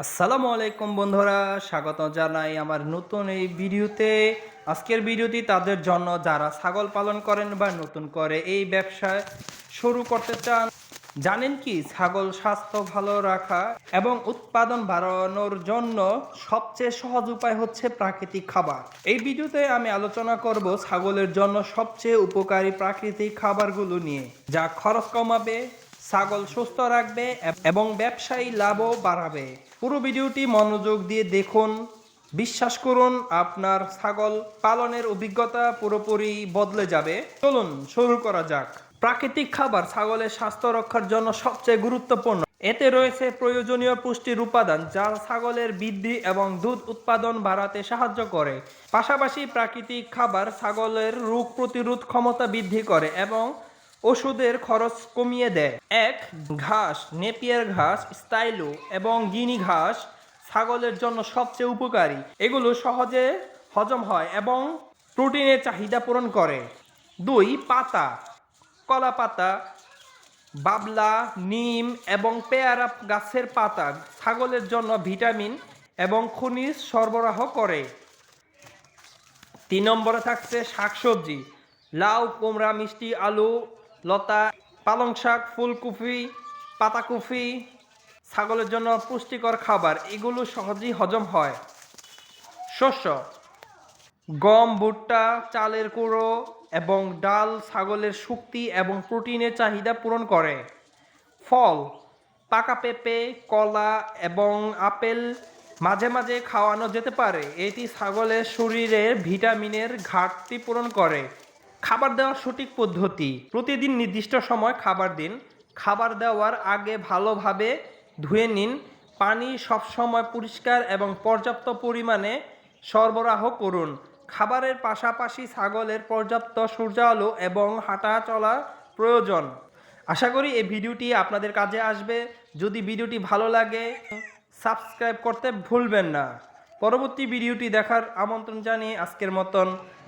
আসসালামু আলাইকুম বন্ধুরা, স্বাগত জানাই আমার নতুন এই ভিডিওতে। আজকের ভিডিওটি তাদের জন্য যারা ছাগল পালন করেন বা নতুন করে এই ব্যবসায় শুরু করতে চান, জানেন কি ছাগল স্বাস্থ্য ভালো রাখা এবং উৎপাদন বাড়ানোর জন্য সবচেয়ে সহজ উপায় হচ্ছে প্রাকৃতিক খাবার। এই ভিডিওতে আমি আলোচনা করব ছাগলের জন্য সবচেয়ে উপকারী প্রাকৃতিক খাবারগুলো নিয়ে, যা খরচ কমাবে ছাগল সুস্থ রাখবে এবং ব্যবসায়ী লাভও বাড়াবে। পুরো ভিডিওটি মনোযোগ দিয়ে দেখুন। বিশ্বাস করুন, আপনার ছাগল পালনের অভিজ্ঞতা পুরোপুরি বদলে যাবে। চলুন শুরু করা যাক। প্রাকৃতিক খাবার ছাগলের স্বাস্থ্য রক্ষার জন্য সবচেয়ে গুরুত্বপূর্ণ। এতে রয়েছে প্রয়োজনীয় পুষ্টির উপাদান যা ছাগলের বৃদ্ধি এবং দুধ উৎপাদন বাড়াতে সাহায্য করে। পাশাপাশি প্রাকৃতিক খাবার ছাগলের রোগ প্রতিরোধ ক্ষমতা বৃদ্ধি করে এবং ওষুধের খরচ কমিয়ে দেয়। এক, ঘাস, নেপিয়ার ঘাস, স্টাইলো এবং গিনি ঘাস ছাগলের জন্য সবচেয়ে উপকারী। এগুলো সহজে হজম হয় এবং প্রোটিনের চাহিদা পূরণ করে। দুই, পাতা। কলা পাতা, বাবলা, নিম এবং পেয়ারা গাছের পাতা ছাগলের জন্য ভিটামিন এবং খনিজ সরবরাহ করে। তিন নম্বরে থাকছে শাকসবজি। লাউ, কুমড়া, মিষ্টি, আলু লতা, পালং শাক, ফুলকপি, পাতাকপি, ছাগলের জন্য পুষ্টিকর খাবার, এগুলো সহজেই হজম হয়। শস্য, গম, ভুট্টা, চালের কুড়ো এবং ডাল ছাগলের শক্তি এবং প্রোটিনের চাহিদা পূরণ করে। ফল, পাকা পেঁপে, কলা এবং আপেল মাঝে মাঝে খাওয়ানো যেতে পারে। এটি ছাগলের শরীরের ভিটামিনের ঘাটতি পূরণ করে। খাবার দেওয়ার সঠিক পদ্ধতি। প্রতিদিন নির্দিষ্ট সময় খাবার দিন। খাবার দেওয়ার আগে ভালোভাবে ধুয়ে নিন। পানি সবসময় পরিষ্কার এবং পর্যাপ্ত পরিমাণে সরবরাহ করুন। খাবারের পাশাপাশি ছাগলের পর্যাপ্ত সূর্যালো এবং হাঁটা চলা প্রয়োজন। আশা করি এই ভিডিওটি আপনাদের কাজে আসবে। যদি ভিডিওটি ভালো লাগে, সাবস্ক্রাইব করতে ভুলবেন না। পরবর্তী ভিডিওটি দেখার আমন্ত্রণ জানিয়ে আজকের মতন